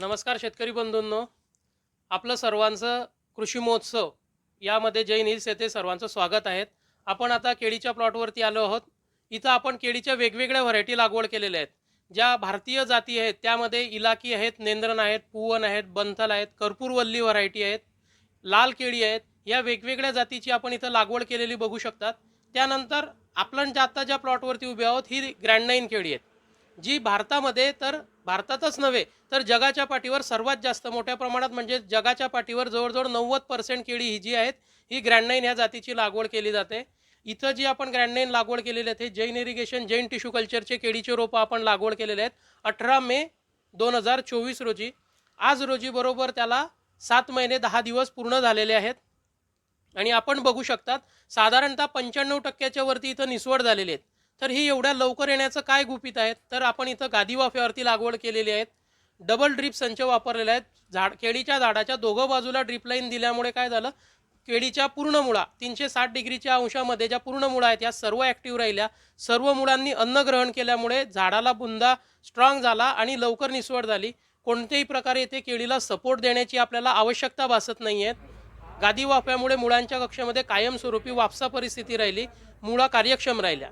नमस्कार शेतकरी बंधूंनो. आपलं सर्वांचं कृषी महोत्सव यामध्ये जैन हिल्स येथे सर्वांचं स्वागत आहे. आपण आता केळीच्या प्लॉटवरती आलो आहोत. इथं आपण केळीच्या वेगवेगळ्या व्हरायटी लागवड केलेल्या आहेत. ज्या भारतीय जाती आहेत त्यामध्ये इलाकी आहेत नेंद्रन आहेत पुवन आहेत बंथल आहेत कर्पूरवल्ली व्हरायटी आहेत लाल केळी आहेत. या वेगवेगळ्या जातीची आपण इथं लागवड केलेली बघू शकतात. त्यानंतर आपण ज्या आता ज्या प्लॉटवरती उभे आहोत ही ग्रँड नाईन केळी आहेत. जी भारतामध्ये तर भारतातच नव्हे तर जगाच्या पाठीवर सर्वात जास्त मोठ्या प्रमाणात म्हणजे जगाच्या पाठीवर जवळजवळ नव्वद पर्सेंट केळी ही जी आहेत ही ग्रँड नाईन ह्या जातीची लागवड केली जाते. इथं जी आपण ग्रँड नाईन लागवड केलेली आहे जैन इरिगेशन जैन टिश्यू कल्चरचे केळीचे रोपं आपण लागवड केलेले आहेत अठरा मे दोन हजार चोवीस रोजी. आज रोजी बरोबर त्याला सात महिने दहा दिवस पूर्ण झालेले आहेत. आणि आपण बघू शकतात साधारणतः पंच्याण्णव टक्क्याच्या वरती इथं निसवड झालेली आहेत. तर ही एवढ्या लवकर येण्याचं काय गुपित आहेत? तर आपण इथं गादी वाफ्यावरती लागवड केलेली आहेत डबल ड्रीप संच वापरलेले आहेत. झाड केळीच्या झाडाच्या दोघं बाजूला ड्रीप लाईन दिल्यामुळे काय झालं? केळीच्या पूर्ण मुळा तीनशे साठ डिग्रीच्या अंशामध्ये ज्या पूर्ण मुळा आहेत या सर्व ॲक्टिव्ह राहिल्या. सर्व मुळांनी अन्न ग्रहण केल्यामुळे झाडाला बुंदा स्ट्रॉंग झाला आणि लवकर निसवड झाली. कोणत्याही प्रकारे येथे केळीला सपोर्ट देण्याची आपल्याला आवश्यकता भासत नाही आहेत. गादी वाफ्यामुळे मुळांच्या कक्षेमध्ये कायमस्वरूपी वापसा परिस्थिती राहिली. मुळा कार्यक्षम राहिल्या.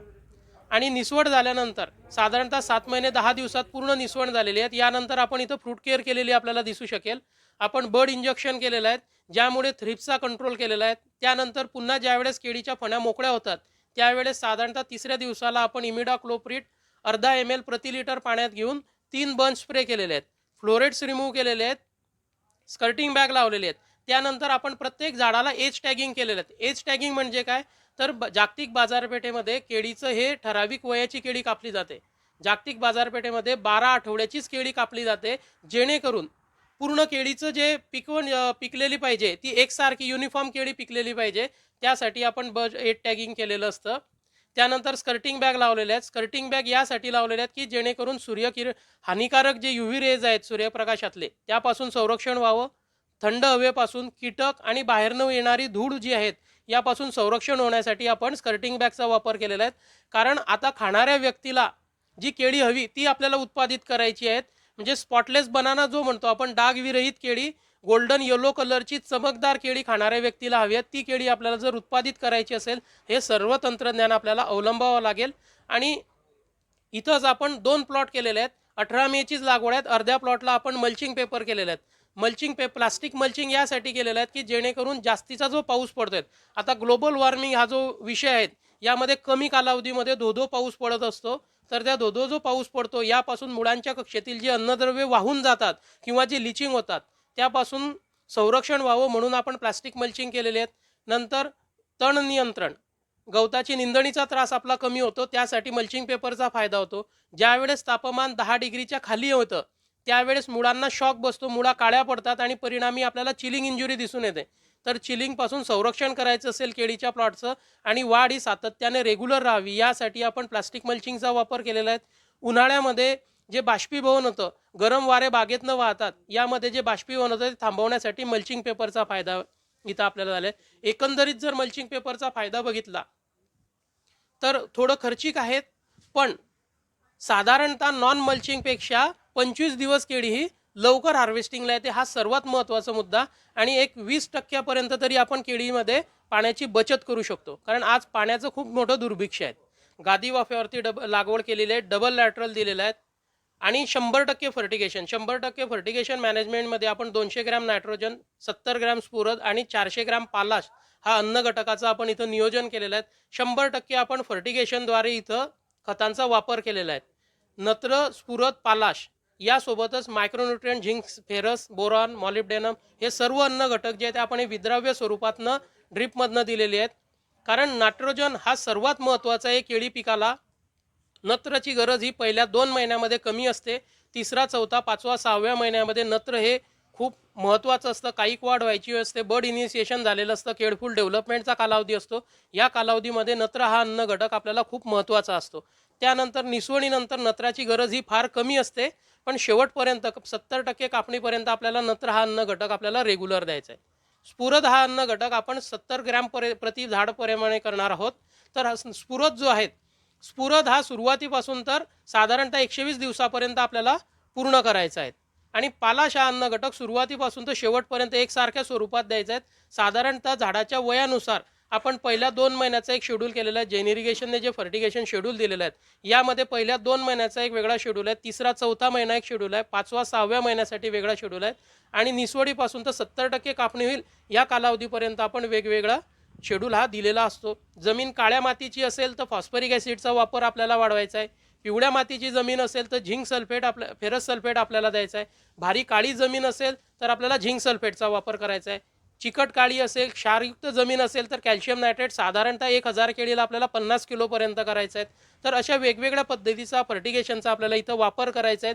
आणि निसवड झाल्यानंतर साधारणतः सात महिने दहा दिवसात पूर्ण निसवण झालेली आहेत. यानंतर आपण इथं फ्रूट केअर केलेली आपल्याला दिसू शकेल. आपण बर्ड इंजेक्शन केलेलं आहे ज्यामुळे थ्रिप्सचा कंट्रोल केलेला आहे. त्यानंतर पुन्हा ज्यावेळेस केळीच्या फण्या मोकळ्या होतात त्यावेळेस साधारणतः तिसऱ्या दिवसाला आपण इमिडा क्लोप्रिट अर्धा एम एल प्रति लिटर पाण्यात घेऊन तीन बंच स्प्रे केलेले आहेत. फ्लोरेट्स रिमूव्ह केलेले आहेत स्कर्टिंग बॅग लावलेले आहेत. त्यानंतर आपण प्रत्येक झाडाला एज टॅगिंग केलेलं आहेत एज टॅगिंग म्हणजे काय? तर जागतिक बाजारपेठेमध्ये केळीचं हे ठराविक वयाची केळी कापली जाते. जागतिक बाजारपेठेमध्ये बारा आठवड्याचीच केळी कापली जाते जेणेकरून पूर्ण केळीचं जे पिकवण पिकलेली पाहिजे ती एकसारखी युनिफॉर्म केळी पिकलेली पाहिजे त्यासाठी आपण बज एट टॅगिंग केलेलं असतं. त्यानंतर स्कर्टिंग बॅग लावलेल्या आहेत. स्कर्टिंग बॅग यासाठी लावलेल्या आहेत की जेणेकरून सूर्यकिर हानिकारक जे युव्ही रेज आहेत सूर्यप्रकाशातले त्यापासून संरक्षण व्हावं. थंड हवेपासून कीटक आणि बाहेरनं येणारी धूळ जी आहेत यापासून संरक्षण होण्यासाठी आपण स्कर्टिंग बॅगचा वापर केलेला आहे कारण आता खाणाऱ्या व्यक्तीला जी केळी हवी ती आपल्याला उत्पादित करायची आहेत. म्हणजे स्पॉटलेस बनाना जो म्हणतो आपण डागविरहित केळी गोल्डन येलो कलरची चमकदार केळी खाणाऱ्या व्यक्तीला हवी आहेत ती केळी आपल्याला जर उत्पादित करायची असेल हे सर्व तंत्रज्ञान आपल्याला अवलंबावं लागेल. आणि इथंच आपण दोन प्लॉट केलेले आहेत. अठरा मेचीच लागवड आहेत. अर्ध्या प्लॉटला आपण मल्चिंग पेपर केलेले आहेत. मल्चिंग पे प्लास्टिक मल्चिंग यासाठी केलेलं आहेत की जेणेकरून जास्तीचा जो पाऊस पडतोय आता ग्लोबल वॉर्मिंग हा जो विषय आहे यामध्ये कमी कालावधीमध्ये धोधो पाऊस पडत असतो. तर त्या धोधो जो पाऊस पडतो यापासून मुळांच्या कक्षेतील जी अन्नद्रव्ये वाहून जातात किंवा जी लिचिंग होतात त्यापासून संरक्षण व्हावं म्हणून आपण प्लास्टिक मल्चिंग केलेले आहेत. नंतर तण नियंत्रण. गवताची निंदणीचा त्रास आपला कमी होतो त्यासाठी मल्चिंग पेपरचा फायदा होतो. ज्यावेळेस तापमान दहा डिग्रीच्या खाली होतं त्यावेळेस मुळांना शॉक बसतो मुळा काळ्या पडतात आणि परिणामी आपल्याला चिलिंग इंजुरी दिसून येते. तर चिलिंगपासून संरक्षण करायचं असेल केळीच्या प्लॉटचं आणि वाढ ही सातत्याने रेग्युलर राहावी यासाठी आपण प्लास्टिक मल्चिंगचा वापर केलेला आहे. उन्हाळ्यामध्ये जे बाष्पीभवन होतं गरम वारे बागेतनं वाहतात यामध्ये जे बाष्पीभवन होतं ते थांबवण्यासाठी मल्चिंग पेपरचा फायदा इथं आपल्याला झाला आहे एकंदरीत जर मल्चिंग पेपरचा फायदा बघितला तर थोडं खर्चिक आहेत पण साधारणतः नॉन मल्चिंगपेक्षा पंचवीस दिवस केळी ही लवकर हार्वेस्टिंगला येते. हा सर्वात महत्त्वाचा मुद्दा. आणि एक वीस टक्क्यापर्यंत तरी आपण केळीमध्ये पाण्याची बचत करू शकतो. कारण आज पाण्याचं खूप मोठं दुर्भिक्ष आहे. गादी वाफ्यावरती डब लागवड केलेली आहे. डबल लॅटरल दिलेलं आहेत आणि शंभर टक्के फर्टिगेशन शंभर टक्के फर्टिगेशन मॅनेजमेंटमध्ये आपण दोनशे ग्रॅम नायट्रोजन सत्तर ग्रॅम स्फुरद आणि चारशे ग्रॅम पालाश हा अन्न घटकाचं आपण इथं नियोजन केलेलं आहे. शंभर टक्के आपण फर्टिगेशनद्वारे इथं खतांचा वापर केलेला आहे. नत्र स्फुरद पालाश यासोबतच micronutrient zinc ferrous boron molybdenum हे सर्व अन्न घटक जे आहेत आपण हे विद्राव्य स्वरूपातनं ड्रीपमधनं दिलेले आहेत. कारण नायट्रोजन हा सर्वात महत्त्वाचा आहे केळी पिकाला नत्रची गरज ही पहिल्या दोन महिन्यामध्ये कमी असते. तिसरा चौथा पाचवा सहाव्या महिन्यामध्ये नत्र हे खूप महत्त्वाचं असतं. काईक वाढ व्हायची असते. बर्ड इनिशिएशन झालेलं असतं. केळफुल डेव्हलपमेंटचा कालावधी असतो. या कालावधीमध्ये नत्र हा अन्न घटक आपल्याला खूप महत्त्वाचा असतो. त्यानंतर निसवणीनंतर नत्राची गरज ही फार कमी असते. पण शेवटपर्यंत सत्तर टक्के कापणीपर्यंत आपल्याला नत्र हा अन्न घटक आपल्याला रेग्युलर द्यायचा आहे. स्फुरद हा अन्न घटक आपण सत्तर ग्रॅम परे प्रति झाड प्रमाणे करणार आहोत. तर स्फुरद जो आहे स्फुरद हा सुरुवातीपासून तर साधारणतः एकशे वीस दिवसापर्यंत आपल्याला पूर्ण करायचा आहे. आणि पालाशा अन्न घटक सुरुवातीपासून तर शेवटपर्यंत एकसारख्या स्वरूपात द्यायचे आहेत साधारणतः झाडाच्या वयानुसार आपण पहिल्या दोन महिन्याचा एक शेड्यूल केलेला आहे. जेन इरिगेशनने जे फर्टिगेशन शेड्यूल दिलेलं आहे यामध्ये पहिल्या दोन महिन्याचा एक वेगळा शेड्यूल आहे. तिसरा चौथा महिना एक शेड्यूल आहे. पाचवा सहाव्या महिन्यासाठी वेगळा शेड्यूल आहे. आणि निसवडीपासून तर सत्तर टक्के कापणी होईल या कालावधीपर्यंत आपण वेगवेगळा शेड्यूल हा दिलेला असतो. जमीन काळ्या मातीची असेल तर फॉस्फरिक ॲसिडचा वापर आपल्याला वाढवायचा आहे. पिवळ्या मातीची जमीन असेल तर झिंक सल्फेट आपल्या फेरस सल्फेट आपल्याला द्यायचा आहे. भारी काळी जमीन असेल तर आपल्याला झिंक सल्फेटचा वापर करायचा आहे. चिकट काळी असेल क्षारयुक्त जमीन असेल तर कॅल्शियम नायट्रेट साधारणतः एक हजार केळीला आपल्याला पन्नास किलोपर्यंत करायचं आहे तर अशा वेगवेगळ्या पद्धतीचा फर्टिगेशनचा आपल्याला इथं वापर करायचा आहे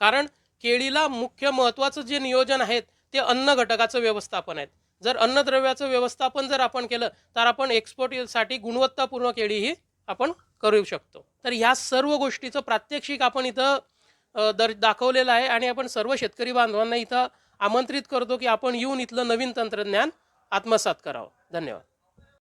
कारण केळीला मुख्य महत्त्वाचं जे नियोजन आहेत ते अन्न घटकाचं व्यवस्थापन आहेत. जर अन्नद्रव्याचं व्यवस्थापन जर आपण केलं तर आपण एक्सपोर्टसाठी गुणवत्तापूर्ण केळी ही आपण करू शकतो. तर ह्या सर्व गोष्टीचं प्रात्यक्षिक आपण इथं दर दाखवलेलं आहे आणि आपण सर्व शेतकरी बांधवांना इथं आमंत्रित करतो की आपण येऊन इथलं नवीन तंत्रज्ञान आत्मसात करावं. धन्यवाद.